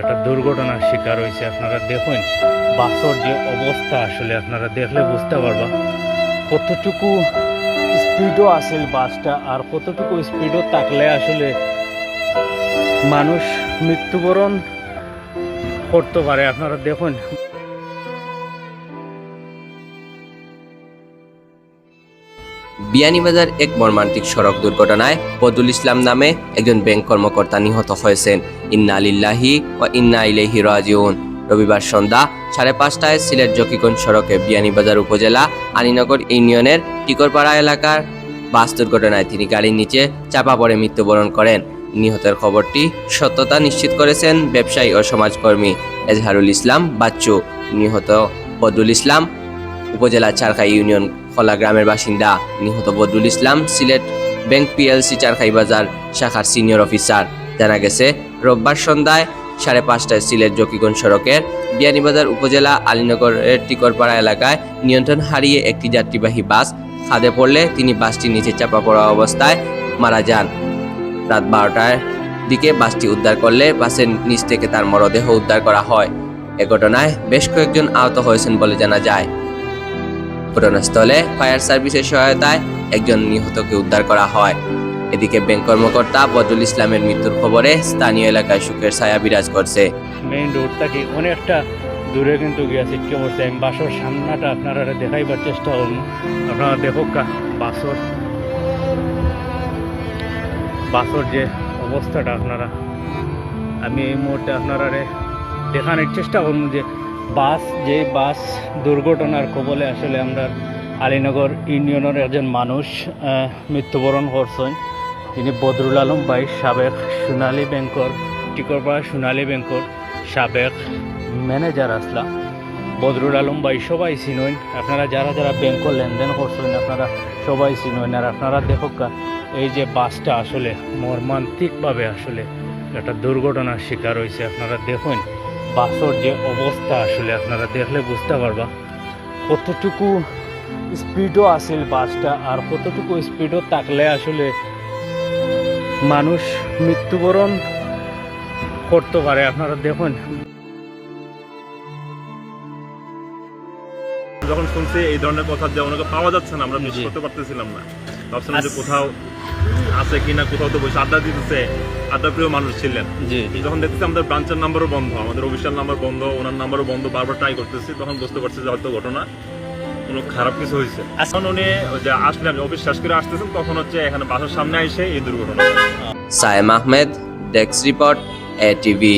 একটা দুর্ঘটনার শিকার হয়েছে, আপনারা দেখুন। বাসর যে অবস্থা আসলে আপনারা দেখলে বুঝতে পারবা। কতটুকু স্পিডও আছিল বাসটা আর কতটুকু স্পিডও থাকলে আসলে মানুষ মৃত্যুবরণ করতে পারে। আপনারা দেখুন বিয়ানীবাজার এক মর্মান্তিক সড়ক দুর্ঘটনায় বদুল ইসলাম নামে একজন ব্যাংক কর্মকর্তা নিহত হয়েছেন। ইন্না আলিল্লাহি ও ইন্না ইলাইহি রাজিউন। রবিবার সন্ধ্যা সাড়ে পাঁচটায় সিলেট জকিগঞ্জ সড়কে বিয়ানীবাজার উপজেলা আলীনগর ইউনিয়নের টিকরপাড়া এলাকার বাস দুর্ঘটনায় তিনি গাড়ির নিচে চাপা পড়ে মৃত্যুবরণ করেন। নিহতের খবরটি সত্যতা নিশ্চিত করেছেন ব্যবসায়ী ও সমাজকর্মী এজহারুল ইসলাম বাচ্চু। নিহত বদুল ইসলাম উপজেলা চারখাই ইউনিয়ন খোলা গ্রামের বাসিন্দা নিহত বদরুল ইসলাম, সিলেট ব্যাংক পিএলসি চারখাই বাজার শাখার সিনিয়র অফিসার। জানা গেছে, রোববার সন্ধ্যায় সাড়ে পাঁচটায় সিলেট জকিগঞ্জ সড়কের বিয়ানীবাজার উপজেলা আলীনগরের টিকরপাড়া এলাকায় নিয়ন্ত্রণ হারিয়ে একটি যাত্রীবাহী বাস খাদে পড়লে তিনি বাসটির নিচে চাপা পড়া অবস্থায় মারা যান। রাত বারোটার দিকে বাসটি উদ্ধার করলে বাসের নিচ থেকে তার মরদেহ উদ্ধার করা হয়। এ ঘটনায় বেশ কয়েকজন আহত হয়েছেন বলে জানা যায়। ঘটনাস্থলে ফায়ার সার্ভিসের সহায়তায় একজন নিহতকে উদ্ধার করা হয়। এদিকে ব্যাংক কর্মকর্তা বদরুল ইসলামের মৃত্যুর খবরে স্থানীয় এলাকায় সুখের ছায়া বিরাজ করছে। মেইন রোড থেকে অনেকটা দূরে কিন্তু গিয়া ছিটকে পড়ছে। আমি বাসর সামনাটা আপনারা দেখাইবার চেষ্টা করুন। আপনারা দেখুক বাসর। বাসর যে অবস্থাটা আপনারা, আমি এই মুহূর্তে আপনারা দেখানোর চেষ্টা করুন যে বাস, যে বাস দুর্ঘটনার কবলে আসলে আমরা আলীনগর ইউনিয়নের একজন মানুষ মৃত্যুবরণ করছেন। তিনি বদরুল আলম ভাই, সাবেক সোনালী ব্যাংকর, টিকরপাড়া সোনালী ব্যাংকর সাবেক ম্যানেজার আসলা। বদরুল আলম ভাই সবাই চিনইন আপনারা যারা যারা ব্যাংকও লেনদেন করছেন, আপনারা সবাই চিনইন আর আপনারা দেখুক এই যে বাসটা আসলে মর্মান্তিকভাবে আসলে একটা দুর্ঘটনার শিকার হয়েছে। আপনারা দেখুন। বাসর যে অবস্থা আসলে আপনারা দেখলে বুঝতে পারবা। কতটুকু স্পিডও আসিল বাসটা আর কতটুকু স্পিডও থাকলে আসলে মানুষ মৃত্যুবরণ করতে পারে। আপনারা দেখুন। যখন শুনছি এই ধরনের কথা যে ওনাকে পাওয়া যাচ্ছে না আমরা মিস করতে পারতেছিলাম না। ভাবছিলাম যে কোথাও আছে কিনা কোথাও তো বসে আড্ডা দিতেছে আড্ডা প্রিয় মানুষ ছিলেন। যখন দেখতেছি আমাদের ব্রাঞ্চের নাম্বারও বন্ধ আমাদের অফিসিয়াল নাম্বার বন্ধ ওনার নাম্বারও বন্ধ বারবার ট্রাই করতেছি তখন বুঝতে পারছি যে হয়তো ঘটনা কোনো খারাপ কিছু হয়েছে। এখন উনি যে আসলেন অফিস শেষ করে আসতেছেন তখন হচ্ছে এখানে বাসার সামনে এসে এই দুর্ঘটনা। সায়েম আহমেদ ডেক্স রিপোর্ট এ টিভি